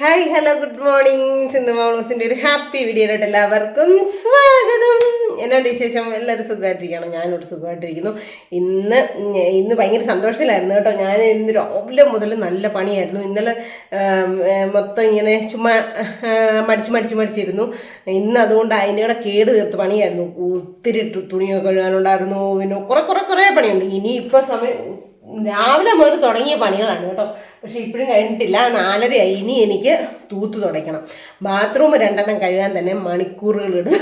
Hi hello good morning Sindhu മാമോസിന്റെ ഒരു happy വീഡിയോയിലോട്ട് എല്ലാവർക്കും സ്വാഗതം. എന്നോട് വിശേഷം? എല്ലാവരും സുഖമായിട്ടിരിക്കണം ഞാനോട് സുഖമായിട്ടിരിക്കുന്നു. ഇന്ന് ഇന്ന് ഭയങ്കര സന്തോഷത്തിലായിരുന്നു കേട്ടോ. ഞാൻ ഇന്ന് രാവിലെ മുതൽ നല്ല പണിയായിരുന്നു. ഇന്നലെ മൊത്തം ഇങ്ങനെ ചുമ്മാ മടിച്ച് മടിച്ച് മടിച്ചിരുന്നു. ഇന്ന് അതുകൊണ്ട് അതിന്റെ കൂടെ തീർത്ത് പണിയായിരുന്നു. ഒത്തിരി തുണിയൊക്കെ കഴുകാനുണ്ടായിരുന്നു. പിന്നെ കുറെ കുറെ കുറേ പണിയുണ്ട്. ഇനി ഇപ്പോൾ സമയം രാവിലെ മുതൽ തുടങ്ങിയ പണികളാണ് കേട്ടോ. പക്ഷെ ഇപ്പോഴും കഴിഞ്ഞിട്ടില്ല. നാലരയായി ഇനി എനിക്ക് തൂത്ത് തുടയ്ക്കണം. ബാത്റൂം രണ്ടെണ്ണം കഴുകാൻ തന്നെ മണിക്കൂറുകൾ ഇടും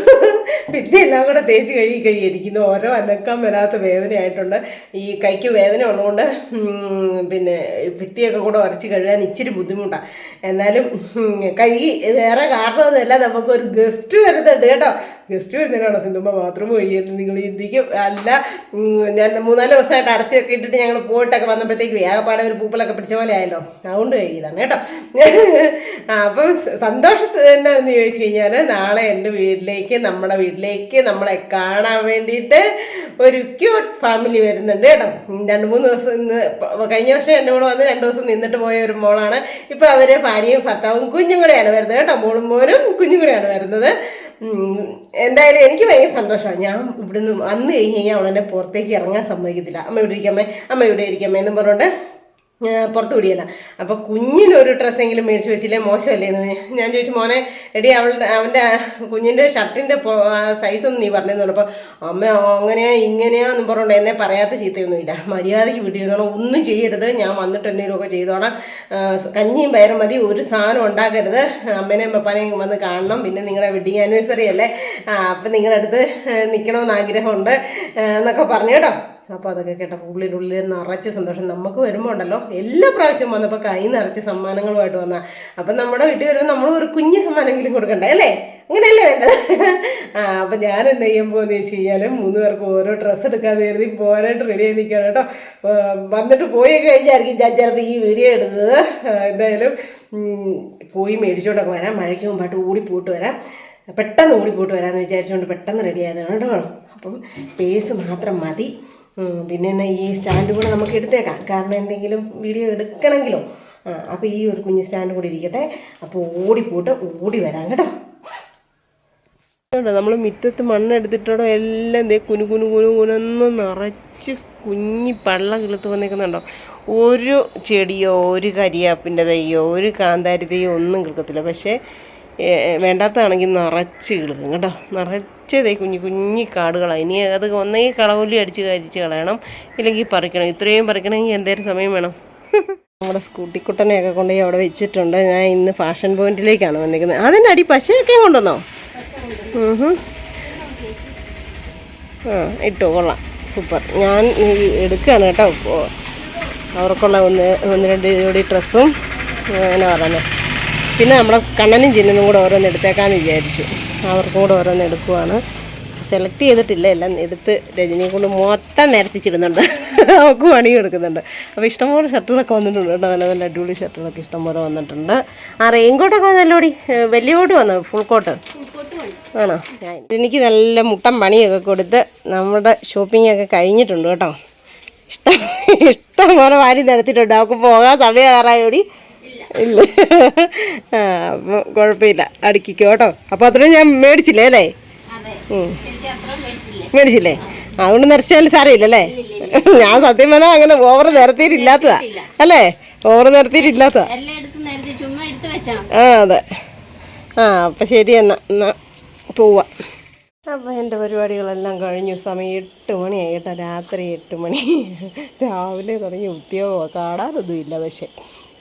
ഭിത്തിയെല്ലാം കൂടെ തേച്ച് കഴുകി കഴിയിരിക്കുന്നു ഓരോ അനക്കാൻ വരാത്ത വേദനയായിട്ടുണ്ട്. ഈ കൈക്ക് വേദന ഉള്ളതുകൊണ്ട് പിന്നെ ഭിത്തിയൊക്കെ കൂടെ ഉരച്ച് കഴുകാൻ ഇച്ചിരി ബുദ്ധിമുട്ടാണ് എന്നാലും കഴുകി വേറെ കാരണമൊന്നുമല്ല. നമുക്കൊരു ഗസ്റ്റ് വരുന്നുണ്ട് കേട്ടോ. ഗസ്റ്റ് വരുന്നതിനാണോ സിന്ധുമ്മ ബാത്റൂം കഴിയുന്നത് നിങ്ങൾ ഇന്ത്യയ്ക്ക് അല്ല ഞാൻ മൂന്നാൽ ദിവസമായിട്ട് അടച്ചൊക്കെ ഇട്ടിട്ട് ഞങ്ങൾ പോയിട്ടൊക്കെ വന്നപ്പോഴത്തേക്ക് വേഗപ്പാടെ ഒരു പൂപ്പലൊക്കെ പിടിച്ച പോലെ ആയല്ലോ അതുകൊണ്ട് കഴിയതാണ് കേട്ടോ. അപ്പം സന്തോഷത്തിൽ എന്ന് ചോദിച്ചു കഴിഞ്ഞാൽ നാളെ എന്റെ വീട്ടിലേക്ക് നമ്മുടെ വീട്ടിലേക്ക് നമ്മളെ കാണാൻ വേണ്ടിയിട്ട് ഒരു ക്യൂട്ട് ഫാമിലി വരുന്നുണ്ട് കേട്ടോ. രണ്ട് മൂന്ന് ദിവസം ഇന്ന് കഴിഞ്ഞ വർഷം എന്റെ കൂടെ വന്ന് രണ്ട് ദിവസം നിന്നിട്ട് പോയ ഒരു മോളാണ്. ഇപ്പോൾ അവർ ഭാര്യയും ഭർത്താവും കുഞ്ഞും കൂടെയാണ് വരുന്നത് കേട്ടോ. മോളും മോരും കുഞ്ഞും കൂടെയാണ് വരുന്നത്. എന്തായാലും എനിക്ക് ഭയങ്കര സന്തോഷമാണ് ഞാൻ ഇവിടുന്ന് വന്നു കഴിഞ്ഞ് കഴിഞ്ഞാൽ അവളെന്നെ പുറത്തേക്ക് ഇറങ്ങാൻ സമ്മതിക്കത്തില്ല. അമ്മ ഇവിടെ ഇരിക്കാമേ അമ്മ. ഇവിടെ ഇരിക്കാമേ എന്നും പറഞ്ഞുകൊണ്ട് പുറത്ത് വിടിയല്ല. അപ്പോൾ കുഞ്ഞിനൊരു ഡ്രസ്സെങ്കിലും മേടിച്ച് വെച്ചില്ലേ? മോശമല്ലേ എന്ന് ഞാൻ ചോദിച്ചു മോനെ എടി അവളുടെ അവന്റെ കുഞ്ഞിന്റെ ഷർട്ടിന്റെ സൈസൊന്നും നീ പറഞ്ഞെന്ന് പറഞ്ഞപ്പോൾ അമ്മ അങ്ങനെയാ ഇങ്ങനെയാന്ന് പറഞ്ഞുകൊണ്ട് എന്നെ പറയാത്ത ചീത്തയൊന്നുമില്ല മര്യാദയ്ക്ക് വീട്ടിരുന്നോളാം. ഒന്നും ചെയ്യരുത്. ഞാൻ വന്നിട്ട് എന്തെങ്കിലുമൊക്കെ ചെയ്തോളാം. കഞ്ഞിയും പയറും മതി. ഒരു സാധനം ഉണ്ടാക്കരുത്. അമ്മേനെയും പപ്പാനെയും വന്ന് കാണണം. പിന്നെ നിങ്ങളുടെ വെഡിങ് ആനിവേഴ്സറി അല്ലേ? അപ്പം നിങ്ങളുടെ അടുത്ത് നിൽക്കണമെന്ന് ആഗ്രഹമുണ്ട് എന്നൊക്കെ പറഞ്ഞു കേട്ടോ. അപ്പോൾ അതൊക്കെ കേട്ടപ്പോൾ നിന്ന് നിറച്ച് സന്തോഷം. നമുക്ക് വരുമ്പോൾ ഉണ്ടല്ലോ എല്ലാ പ്രാവശ്യം വന്നപ്പോൾ കൈ നിറച്ച് സമ്മാനങ്ങളുമായിട്ട് വന്നാൽ അപ്പം നമ്മുടെ വീട്ടിൽ വരുമ്പോൾ നമ്മൾ ഒരു കുഞ്ഞ് സമ്മാനമെങ്കിലും കൊടുക്കണ്ടേ അല്ലേ? അങ്ങനെയല്ലേ വേണ്ടത്? ആ അപ്പം ഞാൻ എന്നെ ചെയ്യാൻ എന്ന് വെച്ച് കഴിഞ്ഞാൽ മൂന്ന് പേർക്ക് ഓരോ ഡ്രസ്സ് എടുക്കാതെ കരുതി പോരായിട്ട് റെഡി ആയി നിൽക്കുകയാണ് കേട്ടോ. വന്നിട്ട് പോയി കഴിഞ്ഞായിരിക്കും ഞാൻ ചിലപ്പോൾ ഈ വീഡിയോ എടുത്തത് എന്തായാലും പോയി മേടിച്ചുകൊണ്ടൊക്കെ വരാം. മഴയ്ക്ക് മുമ്പായിട്ട് ഓടിപ്പോയിട്ട് വരാം. പെട്ടെന്ന് ഓടിപ്പോയിട്ട് വരാമെന്ന് വിചാരിച്ചുകൊണ്ട് പെട്ടെന്ന് റെഡി ആയതാണ് കേട്ടോ. അപ്പം പേസ് മാത്രം മതി. പിന്നെ ഈ സ്റ്റാൻഡ് കൂടെ നമുക്ക് എടുത്തേക്കാം. കാരണം എന്തെങ്കിലും വീഡിയോ എടുക്കണമെങ്കിലോ. ആ അപ്പോൾ ഈ ഒരു കുഞ്ഞ് സ്റ്റാൻഡ് കൂടി ഇരിക്കട്ടെ. അപ്പോൾ ഓടിപ്പോട്ട് ഓടി വരാം കേട്ടോ. നമ്മൾ മിറ്റത്ത് മണ്ണെടുത്തിട്ടോ എല്ലാം ദേ കുനു കുനു കുനു കുനൊന്ന് നിറച്ച് കുഞ്ഞി പള്ള കിളുത്ത് വന്നേക്കുന്നുണ്ടോ? ഒരു ചെടിയോ ഒരു കരിയാപ്പിന്റെ തൈയോ ഒരു കാന്താരി തൈയോ ഒന്നും കിളുക്കത്തില്ല. പക്ഷേ വേണ്ടാത്തതാണെങ്കിൽ നിറച്ച് കിളുക്കും കേട്ടോ. നിറച്ചതേ കുഞ്ഞു കുഞ്ഞി കാടുകളാണ്. ഇനി അത് ഒന്നെങ്കിൽ കളകൊല്ലി അടിച്ച് കരിച്ച് കളയണം. ഇല്ലെങ്കിൽ പറിക്കണം. ഇത്രയും പറിക്കണമെങ്കിൽ എന്തേലും സമയം വേണം. നമ്മുടെ സ്കൂട്ടിക്കുട്ടനെയൊക്കെ കൊണ്ടുപോയി അവിടെ വെച്ചിട്ടുണ്ട്. ഞാൻ ഇന്ന് ഫാഷൻ പോയിന്റിലേക്കാണ് വന്നിരിക്കുന്നത്. അതിന്റെ അടി പശയൊക്കെ കൊണ്ടുവന്നോ. ആ ഇട്ടു കൊള്ളാം. സൂപ്പർ. ഞാൻ എടുക്കുകയാണ് കേട്ടോ. അവർക്കുള്ള ഒന്ന് ഒന്ന് രണ്ട് ജോഡി ഡ്രസ്സും എന്നാ പറയുന്നത് പിന്നെ നമ്മുടെ കണ്ണനും ചിന്നനും കൂടെ ഓരോന്ന് എടുത്തേക്കാന്ന് വിചാരിച്ചു. അവർക്കും കൂടെ ഓരോന്ന് എടുക്കുവാണ്. സെലക്ട് ചെയ്തിട്ടില്ല എല്ലാം എടുത്ത് രജനിയെ കൊണ്ട് മൊത്തം നിരത്തിച്ചിടുന്നുണ്ട്. അവൾക്ക് പണി കൊടുക്കുന്നുണ്ട് അപ്പോൾ ഇഷ്ടംപോലെ ഷർട്ടുകളൊക്കെ വന്നിട്ടുണ്ട് കേട്ടോ. നല്ല നല്ല അടിപൊളി ഷർട്ടുകളൊക്കെ ഇഷ്ടംപോലെ വന്നിട്ടുണ്ട്. ആ റെയിൻ കോട്ടൊക്കെ വന്നല്ലോടി? വലിയ കോട്ട് വന്നു? ഫുൾ കോട്ട് ആണോ? എനിക്ക് നല്ല മുട്ടൻ പണിയൊക്കെ കൊടുത്ത് നമ്മുടെ ഷോപ്പിംഗ് ഒക്കെ കഴിഞ്ഞിട്ടുണ്ട് കേട്ടോ. ഇഷ്ടം ഇഷ്ടം പോലെ വാരി നിരത്തിയിട്ടുണ്ട്. അവൾക്ക് പോകാൻ സമയം കയറായോടി ഇല്ല? ആ അപ്പം കുഴപ്പമില്ല അടുക്കിക്കോ കേട്ടോ. അപ്പോൾ അത്രയും ഞാൻ മേടിച്ചില്ലേ അല്ലേ. മേടിച്ചില്ലേ? അതുകൊണ്ട് നിറച്ചാലും സാരമില്ലല്ലേ ഞാൻ സത്യം പറഞ്ഞാൽ അങ്ങനെ ഓവർ നിരത്തിയിട്ടില്ലാത്തതാ അല്ലേ? ഓവർ നിരത്തിയിട്ടില്ലാത്തതാ ആ അതെ. ആ അപ്പം ശരി എന്നാ എന്നാ പോവാം. അപ്പോൾ എന്റെ പരിപാടികളെല്ലാം കഴിഞ്ഞു. സമയം എട്ട് മണിയായി കേട്ടോ. രാത്രി എട്ട് മണി. രാവിലെ തുടങ്ങി ഉദ്യോഗമോ കാണാനൊന്നുമില്ല പക്ഷേ.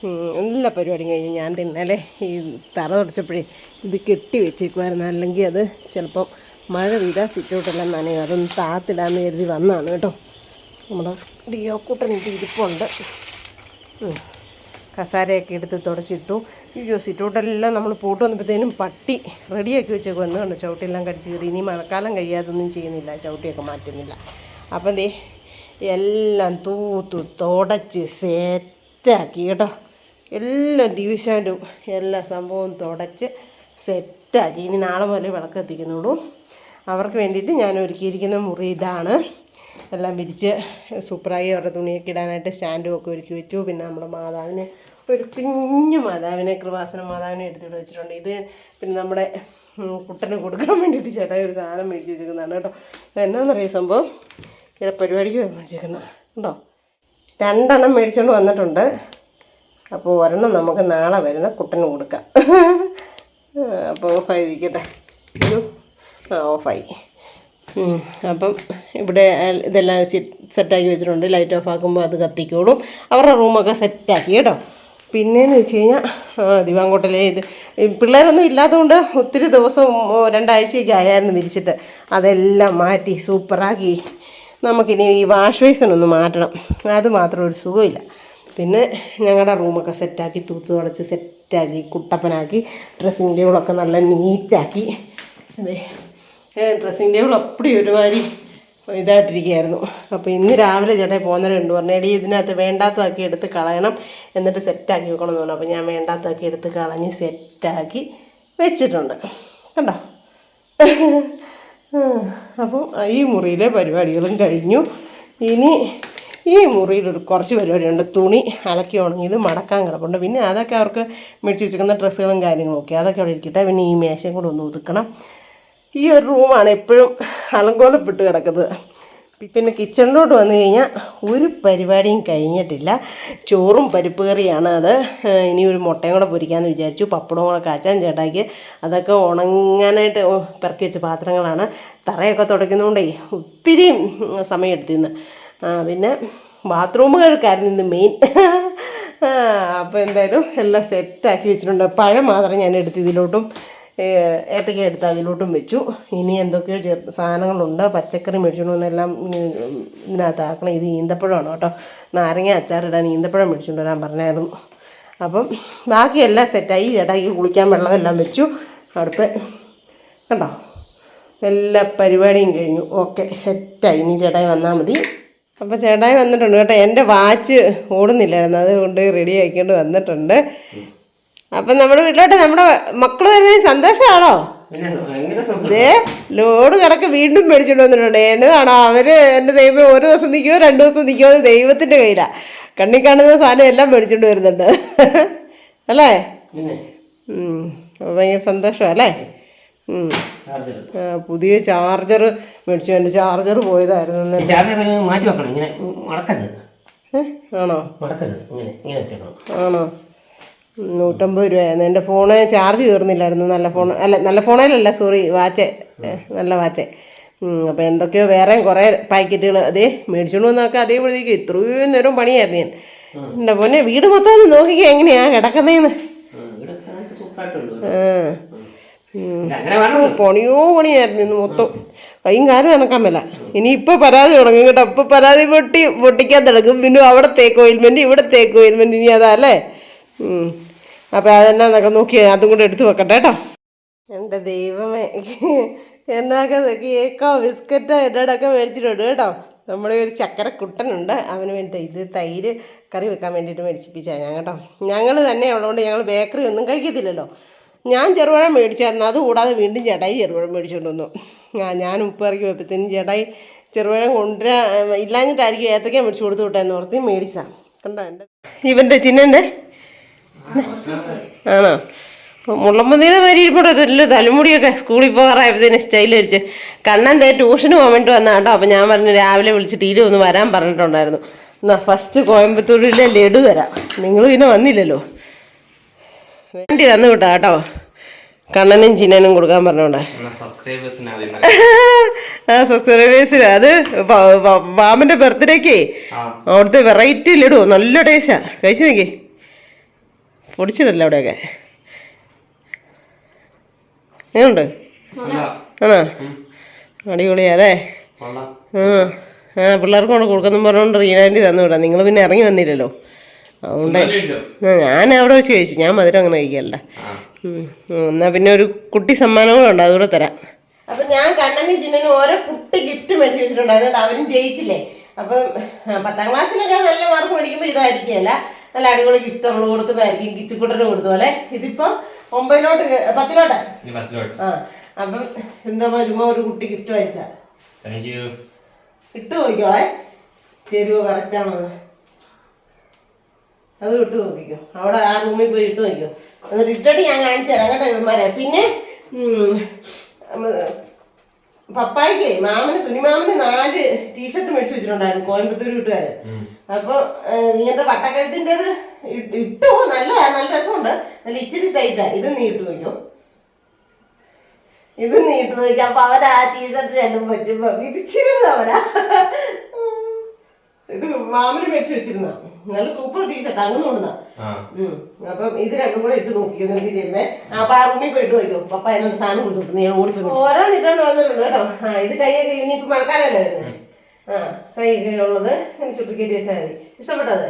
എല്ലാ പരിപാടിയും കഴിഞ്ഞു ഞാൻ തിന്നലെ ഈ തറ തുടച്ചപ്പോഴേ ഇത് കെട്ടി വെച്ചേക്കുമായിരുന്നു അല്ലെങ്കിൽ അത് ചിലപ്പം മഴ പെയ്താൽ സിറ്റൗട്ടെല്ലാം നനയും. അതൊന്നും താത്തിടാന്ന് കരുതി വന്നതാണ് കേട്ടോ. നമ്മുടെ ഡിയോക്കൂട്ടൻ ഇത് ഇരിപ്പുണ്ട്. കസാരയൊക്കെ എടുത്ത് തുടച്ചിട്ടു. അയ്യോ സിറ്റൗട്ടെല്ലാം നമ്മൾ പോട്ട് വന്നപ്പോഴത്തേനും പട്ടി റെഡിയാക്കി വെച്ചേക്ക് കണ്ടു ചവിട്ടിയെല്ലാം കടിച്ച് കയറി ഇനി മഴക്കാലം കഴിയാതൊന്നും ചെയ്യുന്നില്ല. ചവിട്ടിയൊക്കെ മാറ്റുന്നില്ല. അപ്പം ദേ എല്ലാം തൂത്തു തുടച്ച് സേറ്റാക്കി കേട്ടോ. എല്ലാം ഡിവിഷനും എല്ലാ സംഭവവും തുടച്ച് സെറ്റാക്കി ഇനി നാളെ മുതലേ വിളക്ക് എത്തിക്കുന്നുള്ളൂ അവർക്ക് വേണ്ടിയിട്ട് ഞാൻ ഒരുക്കിയിരിക്കുന്ന മുറി ഇതാണ്. എല്ലാം വിരിച്ച് സൂപ്പറായി അവരുടെ തുണിയൊക്കെ ഇടാനായിട്ട് സ്റ്റാൻഡും ഒക്കെ ഒരുക്കി വെച്ചു. പിന്നെ നമ്മുടെ മാതാവിന് ഒരു കുഞ്ഞു മാതാവിനെ കൃപാസന മാതാവിനെ എടുത്തിട്ട് വെച്ചിട്ടുണ്ട്. ഇത് പിന്നെ നമ്മുടെ കുട്ടന് കൊടുക്കാൻ വേണ്ടിയിട്ട് ചേട്ടായി ഒരു സാധനം മേടിച്ച് വെച്ചിരിക്കുന്നതാണ് കേട്ടോ. എന്നാണെന്നറിയാം സംഭവം? ഇവിടെ പരിപാടിക്ക് മേടിച്ചിരിക്കുന്നതാണ് കേട്ടോ രണ്ടെണ്ണം മേടിച്ചുകൊണ്ട് വന്നിട്ടുണ്ട്. അപ്പോൾ ഒരെണ്ണം നമുക്ക് നാളെ വരുന്ന കുട്ടന് കൊടുക്കാം. അപ്പോൾ ഓഫായിരിക്കട്ടെ. ഒരു ആ ഓഫായി. അപ്പം ഇവിടെ ഇതെല്ലാം സെറ്റാക്കി വെച്ചിട്ടുണ്ട്. ലൈറ്റ് ഓഫ് ആക്കുമ്പോൾ അത് കത്തിക്കോളും. അവരുടെ റൂമൊക്കെ സെറ്റാക്കി കേട്ടോ. പിന്നെയെന്ന് വെച്ച് കഴിഞ്ഞാൽ ദിവാങ്കോട്ടിലെ ഇത് പിള്ളേരൊന്നും ഇല്ലാത്തതുകൊണ്ട് ഒത്തിരി ദിവസം രണ്ടാഴ്ചയൊക്കെ ആയായിരുന്നു വിരിച്ചിട്ട്. അതെല്ലാം മാറ്റി സൂപ്പറാക്കി. നമുക്കിനി ഈ വാഷ് ബേസിനൊന്ന് മാറ്റണം. അത് മാത്രം ഒരു സുഖമില്ല. പിന്നെ ഞങ്ങളുടെ റൂമൊക്കെ സെറ്റാക്കി തൂത്ത് തുടച്ച് സെറ്റാക്കി കുട്ടപ്പനാക്കി ഡ്രസ്സിങ് ടേബിളൊക്കെ നല്ല നീറ്റാക്കി. അതെ. ഡ്രസ്സിങ് ടേബിൾ അപ്പടി ഒരുമാതിരി ഇതായിട്ടിരിക്കുകയായിരുന്നു. അപ്പോൾ ഇന്ന് രാവിലെ ചേട്ടായി പോകുന്നവരുണ്ട് പറഞ്ഞു എടി ഇതിനകത്ത് വേണ്ടാത്തതാക്കി എടുത്ത് കളയണം. എന്നിട്ട് സെറ്റാക്കി വെക്കണം എന്ന് പറഞ്ഞു. അപ്പോൾ ഞാൻ വേണ്ടാത്തതാക്കി എടുത്ത് കളഞ്ഞ് സെറ്റാക്കി വെച്ചിട്ടുണ്ട്. കണ്ടോ? അപ്പോൾ ഈ മുറിയിലെ പരിപാടികളും കഴിഞ്ഞു. ഇനി ഈ മുറിയിൽ ഒരു കുറച്ച് പരിപാടിയുണ്ട്. തുണി അലക്കി ഉണങ്ങിയത് മടക്കാൻ കിടപ്പുണ്ട്. പിന്നെ അതൊക്കെ അവർക്ക് മേടിച്ച് വെച്ചിരിക്കുന്ന ഡ്രസ്സുകളും കാര്യങ്ങളും ഒക്കെ. അതൊക്കെ അവിടെ ഇരിക്കട്ടെ. പിന്നെ ഈ മേശയും കൂടെ ഒന്ന് ഒതുക്കണം. ഈ ഒരു റൂമാണ് എപ്പോഴും അലങ്കോലപ്പെട്ട് കിടക്കുന്നത്. പിന്നെ കിച്ചണിലോട്ട് വന്നു കഴിഞ്ഞാൽ ഒരു പരിപാടിയും കഴിഞ്ഞിട്ടില്ല. ചോറും പരിപ്പ് കറിയാണ് അത്. ഇനി ഒരു മുട്ടയും കൂടെ പൊരിക്കാമെന്ന് വിചാരിച്ചു. പപ്പടവും കൂടെ കാച്ചാൻ ചേട്ടാക്കി അതൊക്കെ ഉണങ്ങാനായിട്ട് പിറക്കി വെച്ച പാത്രങ്ങളാണ്. തറയൊക്കെ തുടയ്ക്കുന്നതുകൊണ്ടേ ഒത്തിരി സമയം എടുത്തിരുന്നു. പിന്നെ ബാത്റൂം കഴുക്കായിരുന്നു ഇന്ന് മെയിൻ അപ്പോൾ എന്തായാലും എല്ലാം സെറ്റാക്കി വെച്ചിട്ടുണ്ട്. പഴം മാത്രം ഞാൻ എടുത്ത് ഇതിലോട്ടും ഏത്തക്ക എടുത്ത് അതിലോട്ടും വെച്ചു. ഇനി എന്തൊക്കെയോ ചെ സാധനങ്ങളുണ്ട്. പച്ചക്കറി മേടിച്ചോണ്ട് വന്നെല്ലാം ഇതിനകത്ത് ആക്കണം. ഇത് ഈന്തപ്പഴമാണ് കേട്ടോ. നാരങ്ങ അച്ചാറിടാൻ ഈന്തപ്പഴം മേടിച്ചുകൊണ്ട് വരാൻ പറഞ്ഞായിരുന്നു. അപ്പം ബാക്കിയെല്ലാം സെറ്റായി ചേട്ടാക്കി കുളിക്കാൻ വെള്ളമെല്ലാം വെച്ചു. അടുത്ത് കണ്ടോ? എല്ലാ പരിപാടിയും കഴിഞ്ഞു. ഓക്കെ സെറ്റായി ഇനി ചേട്ടായി വന്നാൽ മതി. അപ്പോൾ ചേട്ടായി വന്നിട്ടുണ്ട് കേട്ടോ. എന്റെ വാച്ച് ഓടുന്നില്ലായിരുന്നു. അതുകൊണ്ട് റെഡി ആക്കിക്കൊണ്ട് വന്നിട്ടുണ്ട്. അപ്പം നമ്മുടെ വീട്ടിലോട്ട് നമ്മുടെ മക്കൾ വരുന്നതിന് സന്തോഷമാണോ? ഏ ലോഡ് കിടക്ക് വീണ്ടും മേടിച്ചോണ്ട് വന്നിട്ടുണ്ട്. എന്നതാണോ? അവർ എന്റെ ദൈവം ഒരു ദിവസം നിൽക്കുമോ രണ്ട് ദിവസം നിൽക്കുമോ അത് ദൈവത്തിന്റെ കയ്യിലാണ് കണ്ണി കാണുന്ന സാധനം എല്ലാം മേടിച്ചോണ്ട് വരുന്നുണ്ട്. അല്ലേ? ഭയങ്കര സന്തോഷമാണ് അല്ലേ? പുതിയ ചാർജർ മേടിച്ചു. എന്റെ ചാർജർ പോയതായിരുന്നു. ചാർജർ മാറ്റി വെക്കണം. ഇങ്ങനെ മടക്കരുത്. ആണോ? മടക്കരുത്. ഇങ്ങനെ ഇങ്ങനെ വെച്ചേക്കണം. ആണോ? നൂറ്റമ്പത് രൂപയായിരുന്നു. എന്റെ ഫോണ് ചാർജ് കയറുന്നില്ലായിരുന്നു നല്ല ഫോൺ അല്ല നല്ല ഫോണേലല്ല സോറി വാച്ച്. നല്ല വാച്ച്. അപ്പോൾ എന്തൊക്കെയോ വേറെ കുറേ പാക്കറ്റുകൾ അതേ മേടിച്ചുകൊണ്ട് വന്നൊക്കെ അതേപോഴത്തേക്ക് ഇത്രയും നേരം പണിയായിരുന്നു ഞാൻ. എന്റെ പൊന്നെ വീട് മൊത്തം ഒന്ന് നോക്കിക്കോ എങ്ങനെയാ കിടക്കുന്നതെന്ന് ആ. പണിയോ പണിയായിരുന്നു ഇന്ന് മൊത്തം. കൈയും കാലും അനക്കാൻ മേല. ഇനി ഇപ്പൊ പരാതി തുടങ്ങും കേട്ടോ. ഇപ്പൊ പരാതി പൊട്ടി പൊട്ടിക്കാൻ തുടങ്ങും പിന്നെ അവിടെ തേക്ക് ഓയിൽമെന്റ് ഇവിടെ തേക്ക് ഓയിൽമെന്റ് ഇനി അതാ അല്ലേ? ഉം. അപ്പൊ അതെന്നാന്നൊക്കെ നോക്കി അതും കൂടെ എടുത്തു വെക്കട്ടെ കേട്ടോ. എന്റെ ദൈവമേ. എന്നൊക്കെ കേക്കോ ബിസ്ക്കറ്റോ എന്നോടൊക്കെ മേടിച്ചിട്ടുണ്ട് കേട്ടോ. നമ്മുടെ ഒരു ചക്കര കുട്ടനുണ്ട് അവന് വേണ്ടി ഇത് തൈര് കറി വെക്കാൻ വേണ്ടിയിട്ട് മേടിച്ചിപ്പിച്ചാൽ ഞാൻ കേട്ടോ. ഞങ്ങൾ തന്നെ ഉള്ളതുകൊണ്ട് ഞങ്ങൾ ബേക്കറി ഒന്നും കഴിക്കത്തില്ലല്ലോ. ഞാൻ ചെറുപഴം മേടിച്ചായിരുന്നു. അതുകൂടാതെ വീണ്ടും ചേട്ടായി ചെറുപഴം മേടിച്ചുകൊണ്ട് വന്നു. ആ ഞാൻ ഉപ്പ് ഇറക്കി വെപ്പത്തേനും ചേട്ടായി ചെറുപഴം കൊണ്ടുവരാ ഇല്ലാഞ്ഞിട്ടായിരിക്കും ഏത്തക്ക മേടിച്ചു കൊടുത്തു വിട്ടെന്ന് ഓർത്തി മേടിച്ചാ കണ്ടോ എന്റെ ഇവന്റെ ചിന്നന്റെ? ആണോ? അപ്പോൾ മുള്ളമ്പന്തിയുടെ വരി ഇരിപ്പുണ്ട്. തലമുടിയൊക്കെ സ്കൂളിൽ പോകാറായപ്പോഴത്തേന് സ്റ്റൈൽ അടിച്ച് കണ്ണൻ ദേ ട്യൂഷന് പോകാൻ വന്ന കേട്ടോ അപ്പോൾ ഞാൻ പറഞ്ഞു രാവിലെ വിളിച്ചിട്ട് ഇരു ഒന്ന് വരാൻ പറഞ്ഞിട്ടുണ്ടായിരുന്നു. എന്നാ ഫസ്റ്റ് കോയമ്പത്തൂരിലെ ലഡു തരാം. നിങ്ങൾ പിന്നെ വന്നില്ലല്ലോ. വേണ്ടി തന്നു കിട്ടാ കേട്ടോ. കണ്ണനും ചിന്നനും കൊടുക്കാൻ പറഞ്ഞോണ്ടാ. സബ്സ്ക്രൈബേഴ്സിന് ആദ്യം ആ സബ്സ്ക്രൈബേഴ്സിന് അത് പ- പ- ബർത്ത്ഡേക്ക് അവിടുത്തെ വെറൈറ്റി ലഡു നല്ല ടേസ്റ്റാ കഴിച്ചു നോക്കി. പൊടിച്ചിടല്ലോ അവിടെയൊക്കെ? എങ്ങനെയുണ്ട് ആണോ? അടിപൊളിയാലേ ആ ആ പിള്ളേർക്കും കൊണ്ട് കൊടുക്കുന്നു പറഞ്ഞുകൊണ്ട് റീനാന്റി തന്നു വിടാം. നിങ്ങൾ പിന്നെ ഇറങ്ങി വന്നില്ലല്ലോ. അതുകൊണ്ട് ഞാൻ അവിടെ വെച്ച് കഴിച്ചു. ഞാൻ മധുരം അങ്ങനെ കഴിക്കല്ല എന്നാ പിന്നെ ഒരു കുട്ടി സമ്മാനങ്ങളുണ്ട് ഉണ്ട് അതുകൂടെ തരാം. അപ്പൊ ഞാൻ കണ്ണനും ചിന്നനും ഓരോ കുട്ടി ഗിഫ്റ്റ് മേടിച്ചു വെച്ചിട്ടുണ്ടായിരുന്നു. കേട്ടോ. അവരും ജയിച്ചില്ലേ? അപ്പം പത്താം ക്ലാസ്സിലൊക്കെ നല്ല മാർക്ക് മേടിക്കുമ്പോൾ ഇതായിരിക്കുകയല്ല നല്ല അടിപൊളി ഗിഫ്റ്റ് നമ്മൾ കൊടുക്കുന്നതായിരിക്കും. കിച്ചുക്കുട്ടന് കൊടുത്ത പോലെ ഇതിപ്പോ ഒമ്പതിലോട്ട് പത്തിലോട്ട്? ആ അപ്പം എന്താ ചുമ്മാ ഒരു കുട്ടി ഗിഫ്റ്റ് വാങ്ങിച്ചാ? ഇട്ടു നോക്കിയോളെ ചേരുവോ കറക്റ്റ് ആണോ അത് ഇട്ട് നോക്കിക്കോ. അവിടെ ആ റൂമിൽ പോയി ഇട്ട് നോക്കിക്കോ. എന്നിട്ട് ഇട്ടിട്ട് ഞാൻ കാണിച്ചു തരാം കേട്ടോ ഇവന്മാരെ. പിന്നെ പപ്പായ്ക്ക് മാമന് സുനിമാമന് നാല് ടീഷർട്ട് മേടിച്ചു വെച്ചിട്ടുണ്ടായിരുന്നു കോയമ്പത്തൂർ വീട്ടുകാര്. അപ്പൊ ഇങ്ങനത്തെ വട്ടക്കഴുത്തിന്റെത് ഇട്ടു നല്ലതാ നല്ല രസമുണ്ട്. നല്ല ഇച്ചിരി ടൈറ്റാ ഇത് നീ ഇട്ട് നോക്കിയോ ഇത് നീ ഇട്ട് നോക്കി അപ്പൊ അവരാ ടീഷർട്ട് രണ്ടും പറ്റുമ്പോ വിരിച്ചിരുന്നു അവരാ ഇത് മാമന് മേടിച്ചു വെച്ചിരുന്ന. നല്ല സൂപ്പർ ടീഷർട്ട് അങ്ങനെ കൊണ്ടുവന്ന. ഉം. അപ്പം ഇത് രണ്ടും കൂടെ ഇട്ട് നോക്കിയോ നിനക്ക് ചെയ്യുന്നേ. അപ്പൊ ആ റൂമിൽ പോയി ഇട്ട് നോക്കിയോ പപ്പ എന്നോട് സാധനം കൊടുത്തു നീ ഓടി ഓരോ നിട്ടോണ്ട് വന്നിട്ടുണ്ട് കേട്ടോ. ആ ഇത് കൈയൊക്കെ ഇനിയിപ്പോ മഴക്കാലല്ലേ വരുന്നത് ആ കൈയൊക്കെ ഉള്ളത് ചുട്ടിക്കേറ്റി വെച്ചാൽ മതി. ഇഷ്ടപ്പെട്ടത്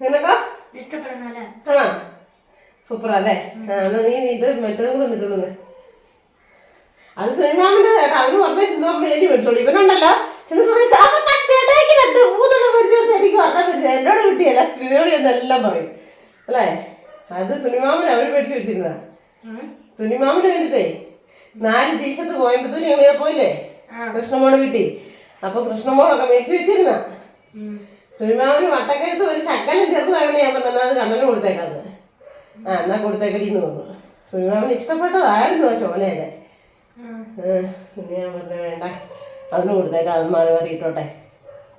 നിനക്കോ? ആ. സൂപ്പർ അല്ലേ? ആ എന്നാ നീ ഇത് മറ്റേതും കൂടെ നിട്ടുള്ളൂ അത് സുനിമാമിന്റെ കേട്ടോ. അവർ പറഞ്ഞ സിന്ധു വേണ്ടി മേടിച്ചോളൂ. ഇവനുണ്ടല്ലോ. ചെന്നിട്ട് പറയും, "സാ, ക- ചേട്ടായിക്ക് രണ്ട് മൂന്നെണ്ണം മേടിച്ചു കൊടുത്ത് എനിക്ക് ഒരെണ്ണം മേടിച്ചു എന്നോട് കിട്ടിയല്ല സ്മിതയോട് എന്നെല്ലാം പറയും. അല്ലേ? അത് സുനിമാമൻ അവർ മേടിച്ചു വെച്ചിരുന്നതാ. സുനിമാമന് വേണ്ടിട്ടേ നാല് ടീഷർട്ട് കോയമ്പത്തൂർ ഞങ്ങൾ പോയില്ലേ? കൃഷ്ണമോൾ കിട്ടി അപ്പൊ കൃഷ്ണമോളൊക്കെ മേടിച്ചു വെച്ചിരുന്ന സുനിമാമന് വട്ടക്കെടുത്ത് ഒരു ശക്കലം ചേർത്ത് വേണം ഞാൻ പറഞ്ഞത് അത് കണ്ണന് കൊടുത്തേക്കാന്ന് ആ എന്നാ കൊടുത്തേക്കടിന്ന് തോന്നുന്നു സുനിമാമന് ഇഷ്ടപ്പെട്ടതായിരുന്നു ആ ചോലയൊക്കെ ഏഹ്, പിന്നെ ഞാൻ പറഞ്ഞു വേണ്ട. അവന് കൊടുത്തേക്കാം അവൻ മാറി മാറിയിട്ടോട്ടെ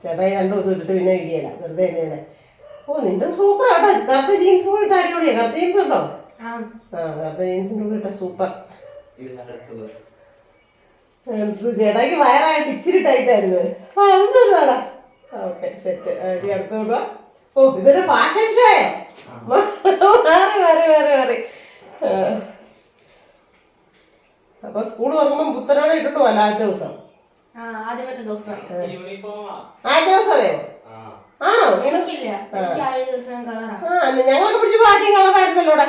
ചേട്ടായി രണ്ടു ദിവസം ഇട്ടിട്ട് പിന്നെ ഇടിയല്ല വെറുതെ തന്നെ ഓ നിന്റെ സൂപ്പർ ആട്ടോ കറുത്ത ജീൻസ് കൂടെ ഇട്ട അടിപൊളിയാ. കറുത്ത ജീൻസ് ഉണ്ടോ? ആ. കറുത്ത ജീൻസിന്റെ കൂടെ ഇട്ട സൂപ്പർ. ചേട്ടായിക്ക് വയറായിട്ട് ഇച്ചിരി ടൈറ്റായിരുന്നു ആ അതൊന്നും ഇടാടാ ഓക്കെ സെറ്റ് അടി അടുത്ത ഓ ഇതൊരു ഫാഷൻ ഷോയോ മാറി മാറി മാറി മാറി. അപ്പൊ സ്കൂൾ തുറക്കുമ്പോൾ പുത്തനാണ് ഇട്ടുണ്ട് വല്ലാത്ത ദിവസം? ആദ്യമത്തെ ദിവസം. യൂണിഫോമാ ആദ്യത്തെ ദിവസം അതെയോ ആ. ആണോ? നിനക്ക് എനിക്കില്ല എനിക്ക് ആദ്യ ആ എന്നാ ഞങ്ങളൊക്കെ പിടിച്ചപ്പോൾ ആദ്യം കളറായിരുന്നല്ലോ ഇവിടെ.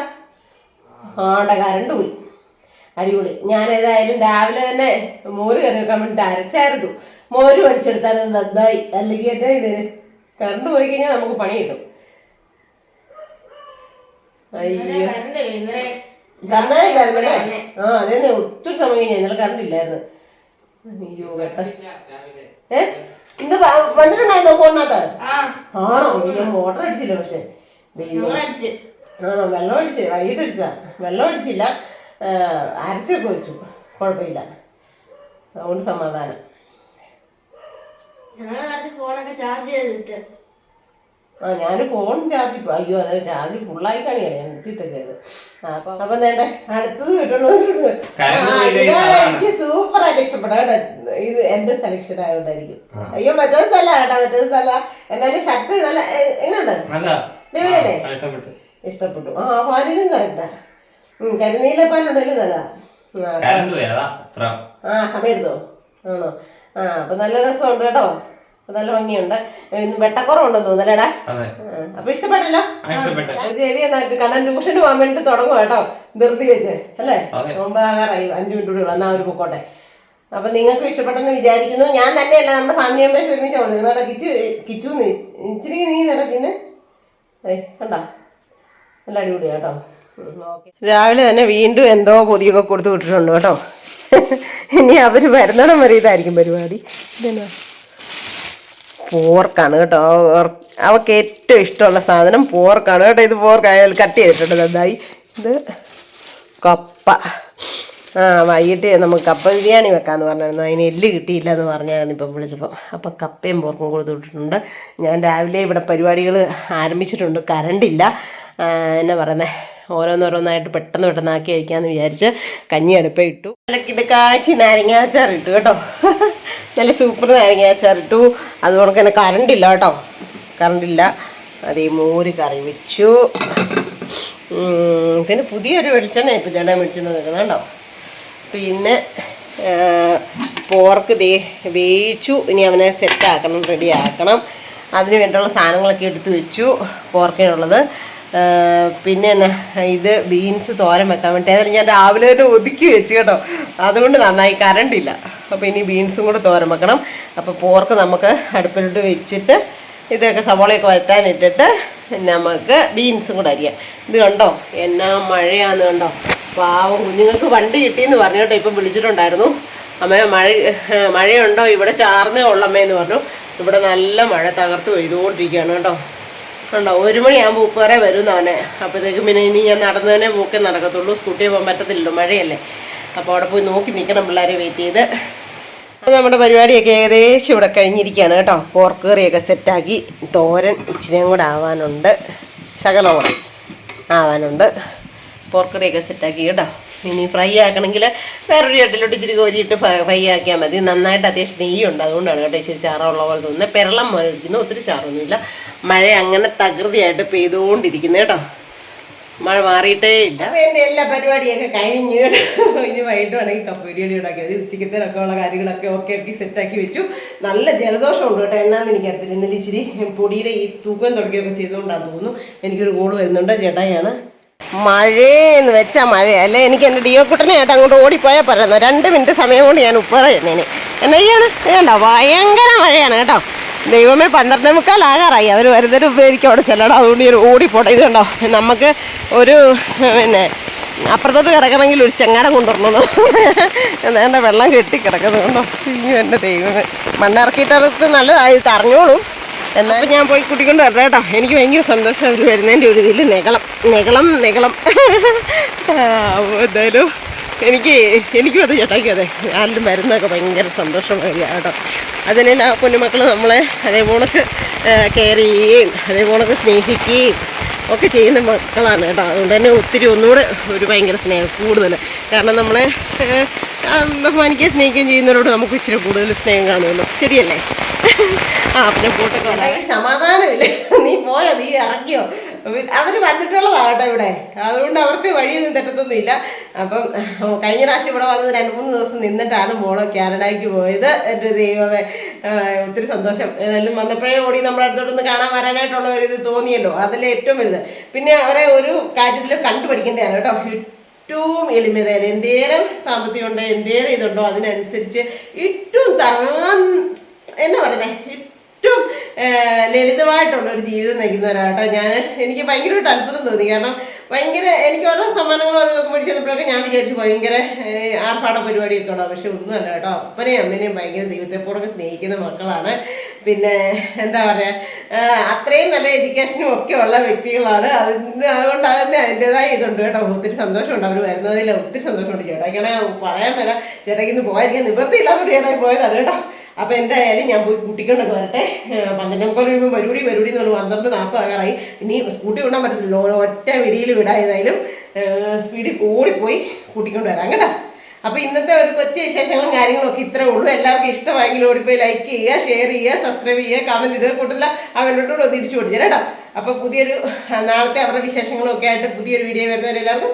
ആണ്ട കരണ്ട് പോയി. അടിപൊളി. ഞാൻ ഏതായാലും രാവിലെ തന്നെ മോര് കറി വെക്കാൻ വേണ്ടി അരച്ചായിരുന്നു. മോര് പഠിച്ചെടുത്താലും നന്നായി. അല്ലെങ്കിൽ എന്റെ ഇതിന് കറണ്ട് പോയി കഴിഞ്ഞാൽ നമുക്ക് പണി കിട്ടും. അയ്യോ. കറണ്ട് ഇല്ലായിരുന്നല്ലേ ആ അതേ ഒത്തിരി സമയം കഴിഞ്ഞാൽ ഇന്നലെ കറണ്ട് ഇല്ലായിരുന്നു. അയ്യോ കേട്ട ഏ? ഇന്ന് വന്നിട്ടുണ്ടായിരുന്നോ ഫോണിനകത്ത് ആണോ? ഞാൻ മോട്ടർ അടിച്ചില്ല പക്ഷെ. ദൈവം. ആണോ വെള്ളം അടിച്ച് വൈകിട്ട് അടിച്ചതാ. വെള്ളം അടിച്ചില്ല. അരച്ചൊക്കെ വെച്ചു. കുഴപ്പമില്ല. അതുകൊണ്ട് സമാധാനം. ഞങ്ങൾ ഫോണൊക്കെ ചാർജ് ചെയ്തിട്ട്. ആ ഞാൻ ഫോൺ ചാർജ് അയ്യോ അത് ചാർജ് ഫുള്ളായിട്ടാണ് ഞാൻ എടുത്തിട്ടൊക്കെയത് അപ്പൊ അപ്പൊ നേട്ടെ അടുത്തത് കിട്ടണോ? എനിക്ക് സൂപ്പർ ആയിട്ട് ഇഷ്ടപ്പെട്ട കേട്ടോ. ഇത് എന്റെ സെലക്ഷൻ ആയതുകൊണ്ടായിരിക്കും. അയ്യോ മറ്റേത് തല്ല കേട്ടോ മറ്റേത് തല്ല എന്നാലും ഷർട്ട് നല്ല. എങ്ങനെയുണ്ട് ഇഷ്ടപ്പെട്ടു. ആ പാലിനും കറക്റ്റാ ഉം നല്ല ആ, നല്ല ആ സമയം എടുത്തോ ആണോ? ആ അപ്പൊ നല്ല രസമുണ്ട് കേട്ടോ. നല്ല ഭംഗിയുണ്ട്. വെട്ടക്കുറവുണ്ടെന്ന് തോന്നലടാ അതെ. അപ്പൊ ഇഷ്ടപ്പെട്ടല്ലോ ശരി എന്നാ കണ്ണൻ ട്യൂഷന് പോകാൻ വേണ്ടിട്ട് തുടങ്ങും കേട്ടോ ധൃതി വെച്ച് അല്ലേ? അതെ. ഒമ്പതാകാറായി അഞ്ചു മിനിറ്റ് കൂടി എന്നാ ഒരു പൊക്കോട്ടെ. അപ്പൊ നിങ്ങൾക്ക് ഇഷ്ടപ്പെട്ടെന്ന് വിചാരിക്കുന്നു. ഞാൻ തന്നെയല്ല നമ്മുടെ ഫാമിലി മെമ്പേഴ്സ് ഒരുമിച്ച് കൊടുത്തു കിച്ചു കിച്ചു നീ ഇച്ചിരി നീ നേടാ തിന്നെ. ഏ കണ്ടോ? നല്ല അടിപൊളി കേട്ടോ. രാവിലെ തന്നെ വീണ്ടും എന്തോ പൊതിയൊക്കെ കൊടുത്തു വിട്ടിട്ടുണ്ട് കേട്ടോ. ഇനി അവർ വരുന്നിടം വരെ ഇതായിരിക്കും പരിപാടി. ഇതെന്നാ? പോർക്കാണ് കേട്ടോ. അവക്ക് ഏറ്റവും ഇഷ്ടമുള്ള സാധനം പോർക്കാണ് കേട്ടോ. ഇത് പോർക്ക് അയാൾ കട്ട് ചെയ്തിട്ടുണ്ട് നന്നായി. ഇത് കപ്പ. ആ വൈകിട്ട് നമുക്ക് കപ്പ ബിരിയാണി വെക്കാമെന്ന് പറഞ്ഞായിരുന്നു. അതിന് എല്ല് കിട്ടിയില്ല എന്ന് പറഞ്ഞായിരുന്നു ഇപ്പം വിളിച്ചപ്പോൾ അപ്പം കപ്പയും പോർക്കും കൊടുത്തിട്ടുണ്ട് ഞാൻ രാവിലെ ഇവിടെ പരിപാടികൾ ആരംഭിച്ചിട്ടുണ്ട്. കറണ്ടില്ല എന്നാ പറയുന്നത് ഓരോന്നോരോന്നായിട്ട് പെട്ടെന്ന് പെട്ടെന്ന് ആക്കി കഴിക്കാമെന്ന് വിചാരിച്ച് കഞ്ഞി അടുപ്പ ഇട്ടു. നല്ല കിടക്കാച്ചി നാരങ്ങാച്ചാർ ഇട്ടു കേട്ടോ. നല്ല സൂപ്പർ നാരങ്ങ ഇട്ടു അതുപോലെ തന്നെ കറണ്ടില്ല കേട്ടോ. കറണ്ടില്ല അതേ മോര് കറി വെച്ചു. പിന്നെ പുതിയൊരു വെളിച്ചെണ്ണ ഇപ്പം ചേട്ടാ മേടിച്ചിട്ട് നിൽക്കുന്നുണ്ടോ പിന്നെ പോർക്ക് ദേ വേയിച്ചു ഇനി അവനെ സെറ്റാക്കണം റെഡിയാക്കണം അതിന് വേണ്ടിയുള്ള സാധനങ്ങളൊക്കെ എടുത്തു വെച്ചു. പോർക്കിനുള്ളത് പിന്നെ എന്നാ ഇത് ബീൻസ് തോരൻ വെക്കാൻ വേണ്ടി. ഏതായാലും ഞാൻ രാവിലെ തന്നെ ഒതുക്കി വെച്ച് കേട്ടോ. അതുകൊണ്ട് നന്നായി കറണ്ടില്ല അപ്പോൾ ഇനി ബീൻസും കൂടെ തോരൻ വെക്കണം. അപ്പോൾ പോർക്ക് നമുക്ക് അടുപ്പിലിട്ട് വെച്ചിട്ട് ഇതൊക്കെ സവോളയൊക്കെ വരട്ടാനിട്ടിട്ട് നമുക്ക് ബീൻസും കൂടെ അരിയാം. ഇത് കണ്ടോ? എന്നാ മഴയാന്ന് കണ്ടോ? പാവം കുഞ്ഞുങ്ങൾക്ക് വണ്ടി കിട്ടിയെന്ന് പറഞ്ഞു കേട്ടോ. ഇപ്പം വിളിച്ചിട്ടുണ്ടായിരുന്നു. അമ്മ മഴ മഴയുണ്ടോ? ഇവിടെ ചാർന്നേ ഉള്ളമ്മയെന്ന് പറഞ്ഞു. ഇവിടെ നല്ല മഴ തകർത്ത് പെയ്തുകൊണ്ടിരിക്കുകയാണ് കേട്ടോ. ഉണ്ടോ ഒരു മണിയാകുമ്പോൾ ഉപ്പ് വരെ അവനെ. അപ്പോഴത്തേക്കും പിന്നെ ഇനി ഞാൻ നടന്നു തന്നെ പോക്കേ നടക്കത്തുള്ളൂ. സ്കൂട്ടിയിൽ പോകാൻ പറ്റത്തില്ലല്ലോ മഴയല്ലേ. അപ്പോൾ അവിടെ പോയി നോക്കി നിൽക്കണം പിള്ളേരെ വെയിറ്റ് ചെയ്ത്. അപ്പോൾ നമ്മുടെ പരിപാടിയൊക്കെ ഏകദേശം ഇവിടെ കഴിഞ്ഞിരിക്കുകയാണ് കേട്ടോ. പോർക്ക് കറിയൊക്കെ സെറ്റാക്കി തോരൻ ഇച്ചിരിയും കൂടെ ആവാനുണ്ട്. ശകലം ആവാനുണ്ട്. പോർക്ക് കറിയൊക്കെ സെറ്റാക്കി കേട്ടോ. ഇനി ഫ്രൈ ആക്കണമെങ്കിൽ വേറൊരു ചട്ടിലോട്ട് ഇച്ചിരി കോരിയിട്ട് ഫ്രൈ ആക്കിയാൽ മതി. നന്നായിട്ട് അത്യാവശ്യം നെയ്യുണ്ട്. അതുകൊണ്ടാണ് കേട്ടോ ഇച്ചിരി ചാറുള്ള പോലെ തോന്നുന്നത് പെരളം പോലെ ഒത്തിരി ചാറൊന്നുമില്ല. മഴ അങ്ങനെ തകൃതിയായിട്ട് പെയ്തുകൊണ്ടിരിക്കുന്നു കേട്ടോ. മഴ മാറിയിട്ടേ ഇല്ല. എന്റെ എല്ലാ പരിപാടിയൊക്കെ കഴിഞ്ഞ് ഇനി വൈകിട്ട് വേണമെങ്കിൽ കപ്പ് ബിരിയാണി ഉണ്ടാക്കി മതി. ഉച്ചക്കത്തേനൊക്കെ ഉള്ള കാര്യങ്ങളൊക്കെ ഓക്കെ ആക്കി സെറ്റാക്കി വെച്ചു. നല്ല ജലദോഷം ഉണ്ട് കേട്ടോ. എന്നാന്ന് എനിക്കറിയത്തില്ല. ഇന്നലെ ഇച്ചിരി പൊടിയുടെ ഈ തൂക്കം തുടക്കുകയൊക്കെ ചെയ്തുകൊണ്ടാന്ന് തോന്നുന്നു. എനിക്കൊരു കോൾ വരുന്നുണ്ട്. ചേട്ടായിയാണ്. മഴയെന്ന് വെച്ചാൽ മഴ. അല്ലേ? എനിക്ക് എന്റെ ഡിയോ കുട്ടനായിട്ട് അങ്ങോട്ട് ഓടിപ്പോയാൽ പറയുന്നത് രണ്ട് മിനിറ്റ് സമയം കൊണ്ട് ഞാൻ ഉപ്പറ ചെന്നേനെ എന്നാ ചെയ്യാണ് വേണ്ട ഭയങ്കര മഴയാണ് കേട്ടോ. ദൈവമേ പന്ത്രണ്ടേ മുക്കാലാകാറായി അവർ വരുന്നൊരു എനിക്ക് അവിടെ ചെല്ലണം. അതുകൊണ്ട് ഞാൻ ഓടിപ്പോട്ടെ. ഇത് കണ്ടോ? നമുക്ക് ഒരു പിന്നെ അപ്പുറത്തോട്ട് കിടക്കണമെങ്കിൽ ഒരു ചെങ്ങാടം കൊണ്ടുവരണമെന്ന് എന്താണ്ട് വെള്ളം കെട്ടി കിടക്കുന്നത് കൊണ്ടോ എന്റെ ദൈവമേ. മണ്ണിറക്കിയിട്ടടുത്ത് നല്ലതായി. തറഞ്ഞോളും. എന്നാലും ഞാൻ പോയി കുട്ടിക്കൊണ്ട് വരട്ടെ കേട്ടോ. എനിക്ക് ഭയങ്കര സന്തോഷം അവർ വരുന്നതിന്റെ ഒരു ഇതിൽ നെകളം. നെകളം നെകളം. എന്തായാലും എനിക്ക് എനിക്കും അത് ചേട്ടാക്കി അതെ. ആരിലും വരുന്നതൊക്കെ ഭയങ്കര സന്തോഷമായ കേട്ടോ. അതിനാൽ ആ പൊന്നുമക്കൾ നമ്മളെ അതേപോണക്ക് കെയർ ചെയ്യുകയും അതേപോണക്ക് സ്നേഹിക്കുകയും ഒക്കെ ചെയ്യുന്ന മക്കളാണ് കേട്ടോ. അതുകൊണ്ട് തന്നെ ഒത്തിരി ഒന്നുകൂടെ ഒരു ഭയങ്കര സ്നേഹം കൂടുതൽ. കാരണം നമ്മളെ ബഹുമാനിക്കുകയും സ്നേഹിക്കുകയും ചെയ്യുന്നവരോട് നമുക്ക് ഇച്ചിരി കൂടുതൽ സ്നേഹം കാണുമല്ലോ. ശരിയല്ലേ? പിന്നെ കൂട്ടൊക്കെ സമാധാനമില്ല? നീ പോയോ? നീ ഇറങ്ങിയോ? അവർ വന്നിട്ടുള്ളതാകട്ടെ ഇവിടെ. അതുകൊണ്ട് അവർക്ക് വഴിയൊന്നും തെറ്റത്തൊന്നുമില്ല. അപ്പം കഴിഞ്ഞ പ്രാവശ്യം ഇവിടെ വന്നത് രണ്ട് മൂന്ന് ദിവസം നിന്നിട്ടാണ് മോൾ കാനഡയ്ക്ക് പോയത്. എന്റെ ദൈവമേ ഒത്തിരി സന്തോഷം. ഏതായാലും വന്നപ്പോഴേ ഓടി നമ്മുടെ അടുത്തോട്ടൊന്ന് കാണാൻ വരാനായിട്ടുള്ള ഒരു ഇത് തോന്നിയല്ലോ. അതിലെ ഏറ്റവും വലുത്. പിന്നെ അവരെ ഒരു കാര്യത്തിൽ കണ്ടുപഠിക്കേണ്ടതാണ് കേട്ടോ. ഏറ്റവും എളിമതയിൽ എന്തേരം സാമ്പത്തികം ഉണ്ടോ എന്തേരം ഇതുണ്ടോ അതിനനുസരിച്ച് ഏറ്റവും താൻ എന്നാ പറയുന്നേ? ഏറ്റവും ലളിതമായിട്ടുള്ള ഒരു ജീവിതം നയിക്കുന്നവരാട്ടോ ഞാൻ എനിക്ക് ഭയങ്കരമായിട്ട് അത്ഭുതം തോന്നി. കാരണം ഭയങ്കര എനിക്ക് ഓരോ സമ്മാനങ്ങളും അത് നോക്കുമ്പോൾ ചെന്നപ്പോഴൊക്കെ ഞാൻ വിചാരിച്ചു ഭയങ്കര ആർഭാട പരിപാടിയൊക്കെ ഉണ്ടോ പക്ഷെ ഒന്നുമല്ല കേട്ടോ. അപ്പനെയും അമ്മേനെയും ഭയങ്കര ദൈവത്തെപ്പോഴൊക്കെ സ്നേഹിക്കുന്ന മക്കളാണ്. പിന്നെ എന്താ പറയുക അത്രയും നല്ല എഡ്യൂക്കേഷനും ഒക്കെ ഉള്ള വ്യക്തികളാണ്. അതിന് അതുകൊണ്ട് അതിന്റെ അതിന്റെതായ ഇതുണ്ട് കേട്ടോ. ഒത്തിരി സന്തോഷമുണ്ട്. അവർ വരുന്നതിൽ ഒത്തിരി സന്തോഷമുണ്ട്. ചേട്ടാ ഇങ്ങനെ പറയാൻ വരാം ചേട്ടാ ഇന്ന് പോകാതിരിക്കാൻ നിവൃത്തിയില്ലാത്തതുകൊണ്ട് ചേട്ടായി പോയതാണ് കേട്ടോ. അപ്പോൾ എന്തായാലും ഞാൻ പോയി കൂട്ടിക്കൊണ്ടൊക്കെ വരട്ടെ. പന്ത്രണ്ട് മുക്കാൽ കഴിയുമ്പോൾ വരുടി വരുടി എന്ന് പറഞ്ഞു പന്ത്രണ്ട് നാൽപ്പത് ആകാറായി. ഇനി സ്കൂട്ടി കൊണ്ടാൻ പറ്റത്തില്ല. ഒറ്റ വിടിയിൽ വിടായതായാലും സ്പീഡിൽ ഓടിപ്പോയി കൂട്ടിക്കൊണ്ട് വരാം കേട്ടോ. അപ്പോൾ ഇന്നത്തെ ഒരു കൊച്ചു വിശേഷങ്ങളും കാര്യങ്ങളും ഒക്കെ ഇത്രേ ഉള്ളൂ. എല്ലാവർക്കും ഇഷ്ടമായെങ്കിൽ ഓടിപ്പോയി ലൈക്ക് ചെയ്യുക ഷെയർ ചെയ്യുക സബ്സ്ക്രൈബ് ചെയ്യുക കമന്റ് ഇടുക. കൂട്ടത്തില്ല അവരോട് കൂടെ തിരിച്ചു കൊടുത്തേ കേട്ടോ. അപ്പോൾ പുതിയൊരു നാളത്തെ അവരുടെ വിശേഷങ്ങളും ഒക്കെ ആയിട്ട് പുതിയൊരു വീഡിയോ വരുന്നവരെല്ലാവർക്കും